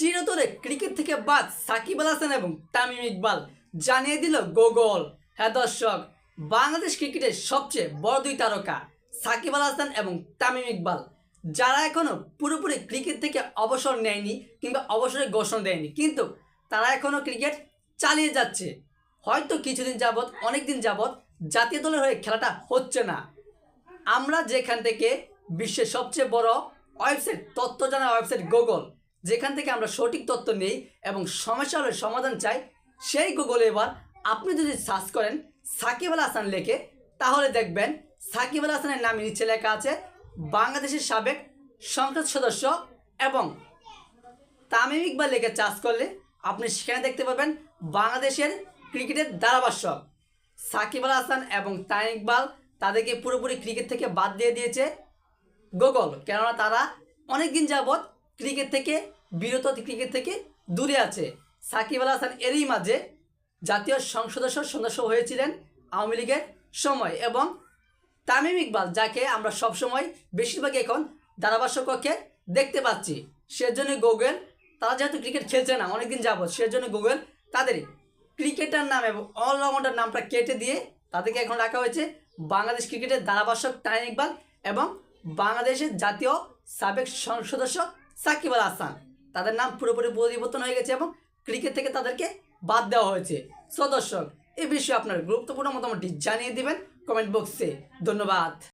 চিরতরে ক্রিকেট থেকে বাদ সাকিব আল হাসান এবং তামিম ইকবাল জানিয়ে দিল গোগল। হ্যাঁ দর্শক, বাংলাদেশ ক্রিকেটের সবচেয়ে বড় দুই তারকা সাকিব আল হাসান এবং তামিম ইকবাল। যারা এখনও পুরোপুরি ক্রিকেট থেকে অবসর নেয়নি কিংবা অবসরের ঘোষণা দেয়নি, কিন্তু তারা এখনও ক্রিকেট চালিয়ে যাচ্ছে। হয়তো কিছুদিন যাবৎ অনেক দিন যাবৎ জাতীয় দলের হয়ে খেলাটা হচ্ছে না। আমরা যেখান থেকে বিশ্বের সবচেয়ে বড় ওয়েবসাইট, তথ্য জানা ওয়েবসাইট গুগল। যেখান থেকে আমরা সঠিক তথ্য নেই এবং সমস্যা হলে সমাধান চাই, সেই গুগলে এবার আপনি যদি সার্চ করেন সাকিব আল হাসান লেখে, তাহলে দেখবেন সাকিব আল হাসানের নামে নিচে লেখা আছে, বাংলাদেশের সাবেক সংসদ সদস্য এবং তামিম ইকবাল লেখে চাষ করলে আপনি সেখানে দেখতে পাবেন বাংলাদেশের ক্রিকেটের ধারাভাষ্যক। সাকিব আল হাসান এবং তামিম ইকবাল তাদেরকে পুরোপুরি ক্রিকেট থেকে বাদ দিয়ে দিয়েছে গুগল কেননা তারা অনেক দিন যাবৎ ক্রিকেট থেকে বিরত ক্রিকেট থেকে দূরে আছে। সাকিব আল হাসান এরই মাঝে জাতীয় সংসদ সদস্য হয়েছিলেন আওয়ামী লীগের সময় এবং তামিম ইকবাল, যাকে আমরা সবসময় বেশিরভাগ এখন ধারাভাষ্য কক্ষে দেখতে পাচ্ছি। সেজন্য গুগল তারা যেহেতু ক্রিকেট খেলছে না, অনেকদিন যাবৎ, সেজন্য গুগল তাদের ক্রিকেটার নাম এবং অলরাউন্ডার নামটা কেটে দিয়ে তাদেরকে এখন রাখা হয়েছে বাংলাদেশ ক্রিকেটের ধারাভাষ্যক তামিম ইকবাল এবং বাংলাদেশের জাতীয় সাবেক সংসদ সদস্য সাকিব আল হাসান। তাদের নাম পুরোপুরি পরিবর্তন হয়ে গেছে এবং ক্রিকেট থেকে তাদেরকে বাদ দেওয়া হয়েছে। সো দর্শক এই বিষয়ে আপনার গুরুত্বপূর্ণ মতামতটি জানিয়ে দিবেন কমেন্ট বক্সে। ধন্যবাদ।